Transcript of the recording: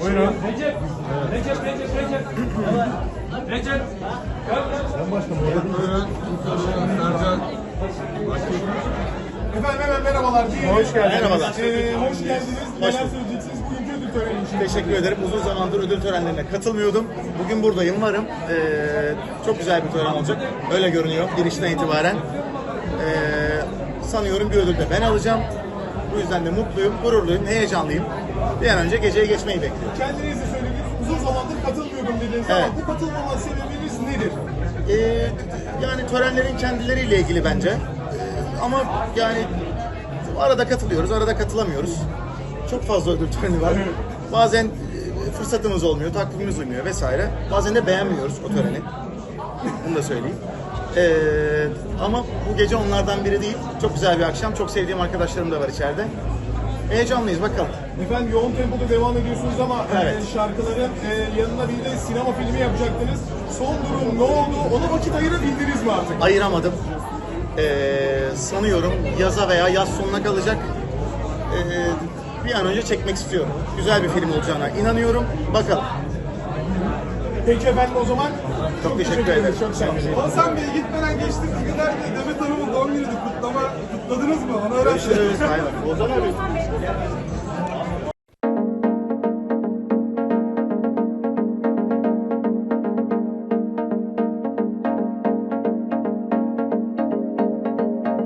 Buyurun. Recep. Recep, Recep, Recep. Recep. Gel, gel. Buyurun. Efendim hemen merhabalar. diyelim. Hoş geldiniz. Merhabalar. Ee, hoş geldiniz. Neler söyleyeceksiniz bugünkü ödül töreni için? Teşekkür ederim. Uzun zamandır ödül törenlerine katılmıyordum. Bugün buradayım, varım. Ee, çok güzel bir tören olacak. Öyle görünüyor girişten itibaren. Ee, sanıyorum bir ödül de ben alacağım. Bu yüzden de mutluyum, gururluyum, heyecanlıyım. Bir an önce geceye geçmeyi bekliyorum. Kendiniz de söylediniz. Uzun zamandır katılmıyordum dediniz Evet. ama bu katılmama sebebiniz nedir? Ee, yani törenlerin kendileriyle ilgili bence. Ee, ama yani arada katılıyoruz, arada katılamıyoruz. Çok fazla ödül töreni var. Bazen e, fırsatımız olmuyor, takvimimiz uymuyor vesaire. Bazen de beğenmiyoruz o töreni. Bunu da söyleyeyim. Ee, ama bu gece onlardan biri değil. Çok güzel bir akşam. Çok sevdiğim arkadaşlarım da var içeride. Heyecanlıyız bakalım. Efendim yoğun tempoda devam ediyorsunuz ama Evet. e, şarkıların e, yanına bir de sinema filmi yapacaktınız. Son durum ne oldu? Ona vakit ayırabildiniz mi artık? Ayıramadım. Ee, sanıyorum yaza veya yaz sonuna kalacak. Ee, bir an önce çekmek istiyorum. Güzel bir film olacağına inanıyorum. Bakalım. Peki efendim o zaman Çok teşekkür ederim. Çok sağ olun. Hasan Bey gitmeden geçtiğimiz günlerde Demet Hanım'ın doğum günüydü kutlama kutladınız mı? Onu öğrensin. Görüşürüz. Bay. Ozan abi.